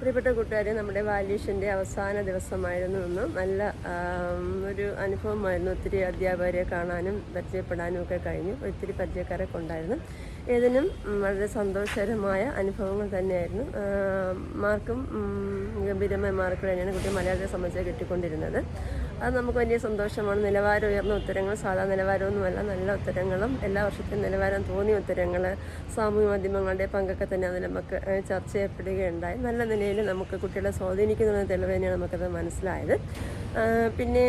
പ്രിയപ്പെട്ട കൂട്ടുകാരെ നമ്മുടെ വാല്യൂഷന്റെ അവസാന ദിവസമായിരുന്നു ഇന്ന്. നല്ല ഒരു അനുഭവമായിരുന്നു. ഒത്തിരി അധ്യാപകരെ കാണാനും പരിചയപ്പെടാനും ഒക്കെ കഴിഞ്ഞു. ഒത്തിരി പരിചയക്കാരെ കൊണ്ടായിരുന്നു ഏതിനും വളരെ സന്തോഷകരമായ അനുഭവങ്ങൾ തന്നെയായിരുന്നു. മാർക്കും ഗംഭീരമായ മാർക്ക് തന്നെയാണ് കുട്ടി മലയാളത്തെ സംബന്ധിച്ച് കിട്ടിക്കൊണ്ടിരുന്നത്. അത് നമുക്ക് വലിയ സന്തോഷമാണ്. നിലവാരം ഉയർന്ന ഉത്തരങ്ങൾ സാധാ നിലവാരമൊന്നുമല്ല നല്ല ഉത്തരങ്ങളും എല്ലാ വർഷത്തെയും നിലവാരം തോന്നിയ ഉത്തരങ്ങൾ സാമൂഹ്യ മാധ്യമങ്ങളുടെ പങ്കൊക്കെ തന്നെ അത് നമുക്ക് ചർച്ച ചെയ്യപ്പെടുകയുണ്ടായി. നല്ല നിലയിൽ നമുക്ക് കുട്ടികളെ സ്വാധീനിക്കുന്ന തെളിവ് തന്നെയാണ് നമുക്കത് മനസ്സിലായത്. പിന്നെ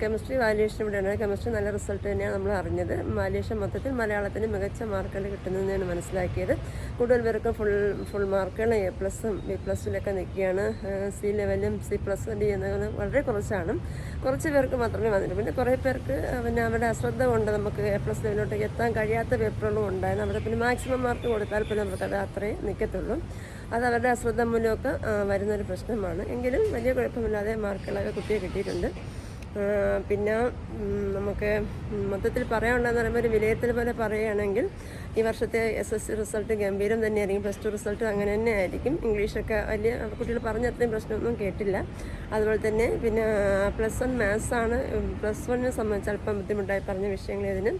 കെമിസ്ട്രി വാല്യുവേഷൻ ഇവിടെയാണ്. കെമിസ്ട്രി നല്ല റിസൾട്ട് തന്നെയാണ് നമ്മൾ അറിഞ്ഞത്. വാല്യുവേഷൻ മൊത്തത്തിൽ മലയാളത്തിന് മികച്ച മാർക്കുകൾ കിട്ടുന്നതെന്നാണ് മനസ്സിലാക്കിയത്. കൂടുതൽ പേർക്ക് ഫുൾ ഫുൾ മാർക്കാണ് എ പ്ലസും ബി പ്ലസിലൊക്കെ നിൽക്കുകയാണ്. സി ലെവലും സി പ്ലസ് ഡി എന്നത് വളരെ കുറച്ചാണ്. കുറച്ച് പേർക്ക് മാത്രമേ വന്നിട്ടുള്ളൂ. പിന്നെ കുറേ പേർക്ക് പിന്നെ അവരുടെ അശ്രദ്ധ കൊണ്ട് നമുക്ക് എ പ്ലസ് ലെവലിലോട്ടേക്ക് എത്താൻ കഴിയാത്ത പേപ്പറുകളും ഉണ്ടായിരുന്നു. അവിടെ പിന്നെ മാക്സിമം മാർക്ക് കൊടുത്താൽ പിന്നെ നമുക്കത് അത്രേ നിൽക്കത്തുള്ളൂ. അത് അവരുടെ അശ്രദ്ധ മൂലമൊക്കെ വരുന്നൊരു പ്രശ്നമാണ്. എങ്കിലും വലിയ കുഴപ്പമില്ലാതെ മാർക്കുകളൊക്കെ കുട്ടിയെ കിട്ടിയിട്ടുണ്ട്. പിന്നെ നമുക്ക് മൊത്തത്തിൽ പറയാനുള്ളതെന്ന് പറയുമ്പോൾ ഒരു വിലയിരുത്തൽ പോലെ പറയുകയാണെങ്കിൽ ഈ വർഷത്തെ എസ് എസ് സി റിസൾട്ട് ഗംഭീരം തന്നെയായിരിക്കും. പ്ലസ് ടു റിസൾട്ട് അങ്ങനെ തന്നെ ആയിരിക്കും ഇംഗ്ലീഷൊക്കെ വലിയ കുട്ടികൾ പറഞ്ഞ അത്രയും പ്രശ്നമൊന്നും കേട്ടില്ല. അതുപോലെ തന്നെ പിന്നെ പ്ലസ് വൺ മാത്സ് ആണ്. പ്ലസ് വണ്ണിനെ സംബന്ധിച്ച് അല്പം ബുദ്ധിമുട്ടായി പറഞ്ഞ വിഷയങ്ങൾ ഇതിന്.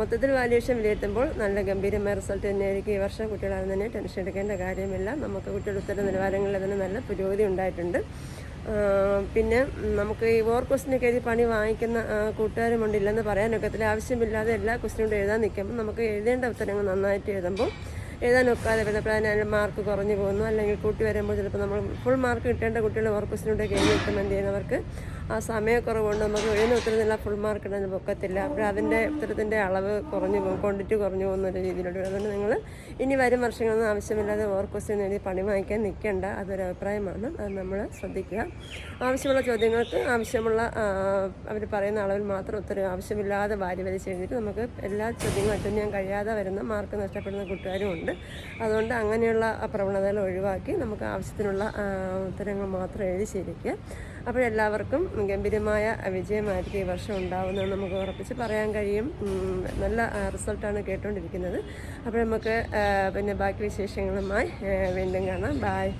മൊത്തത്തിൽ വാല്യുവേഷൻ വിലയിരുത്തുമ്പോൾ നല്ല ഗംഭീരമായ റിസൾട്ട് തന്നെയായിരിക്കും ഈ വർഷം കുട്ടികളാണ് തന്നെ ടെൻഷൻ എടുക്കേണ്ട കാര്യമില്ല. നമുക്ക് കുട്ടികളുടെ ഉത്തര നിലവാരങ്ങളിൽ അതിന് നല്ല പുരോഗതി ഉണ്ടായിട്ടുണ്ട്. പിന്നെ നമുക്ക് ഈ ഓർ ക്വസ്റ്റിനൊക്കെ എഴുതി പണി വാങ്ങിക്കുന്ന കൂട്ടുകാരുമുണ്ട്. ഇല്ലെന്ന് പറയാനൊക്കത്തില്ല ആവശ്യമില്ലാതെ എല്ലാ ക്വസ്റ്റിനും കൂടെ എഴുതാൻ നിൽക്കുമ്പോൾ നമുക്ക് എഴുതേണ്ട ഉത്തരങ്ങൾ നന്നായിട്ട് എഴുതുമ്പോൾ എഴുതാൻ ഒക്കാതെ വരുന്നപ്പോൾ അതിന് മാർക്ക് കുറഞ്ഞു പോകുന്നു. അല്ലെങ്കിൽ കൂട്ടി വരുമ്പോൾ ചിലപ്പോൾ നമ്മൾ ഫുൾ മാർക്ക് കിട്ടേണ്ട കുട്ടികൾ ഓർ ക്വസ്റ്റിനൂടെ എഴുതി കിട്ടുമെന്ന് ചെയ്യുന്നവർക്ക് ആ സമയക്കുറവുകൊണ്ട് നമുക്ക് എഴുതുന്ന ഉത്തരത്തിനുള്ള ഫുൾ മാർക്ക് ഇടാൻ പൊക്കത്തില്ല. അപ്പോൾ അതിന്റെ ഉത്തരത്തിന്റെ അളവ് കുറഞ്ഞു പോകും ക്വാണ്ടിറ്റി കുറഞ്ഞു പോകുന്ന ഒരു രീതിയിലോട്ട്. അതുകൊണ്ട് നിങ്ങൾ ഇനി വരും വർഷങ്ങളൊന്നും ആവശ്യമില്ലാതെ ഓർ ക്വസ്റ്റ്യൻ എഴുതി പണി വാങ്ങിക്കാൻ നിൽക്കേണ്ട അതൊരു അഭിപ്രായമാണ്. അത് നമ്മൾ ശ്രദ്ധിക്കുക. ആവശ്യമുള്ള ചോദ്യങ്ങൾക്ക് ആവശ്യമുള്ള അവർ പറയുന്ന അളവിൽ മാത്രം ഉത്തരം ആവശ്യമില്ലാതെ വാരി വലിച്ച് എഴുതിയിട്ട് നമുക്ക് എല്ലാ ചോദ്യങ്ങളും അറ്റൻഡ് ചെയ്യാൻ കഴിയാതെ വരുന്ന മാർക്ക് നഷ്ടപ്പെടുന്ന കൂട്ടുകാരും ഉണ്ട്. അതുകൊണ്ട് അങ്ങനെയുള്ള പ്രവണതകൾ ഒഴിവാക്കി നമുക്ക് ആവശ്യത്തിനുള്ള ഉത്തരങ്ങൾ മാത്രം എഴുതി ശീലിക്കുക അപ്പോഴെല്ലാവർക്കും ഗംഭീരമായ വിജയമായിരിക്കും ഈ വർഷം ഉണ്ടാവുന്നതെന്ന് നമുക്ക് ഉറപ്പിച്ച് പറയാൻ കഴിയും. നല്ല റിസൾട്ടാണ് കേട്ടുകൊണ്ടിരിക്കുന്നത്. അപ്പോൾ നമുക്ക് പിന്നെ ബാക്കി വിശേഷങ്ങളുമായി വീണ്ടും കാണാം. ബായ്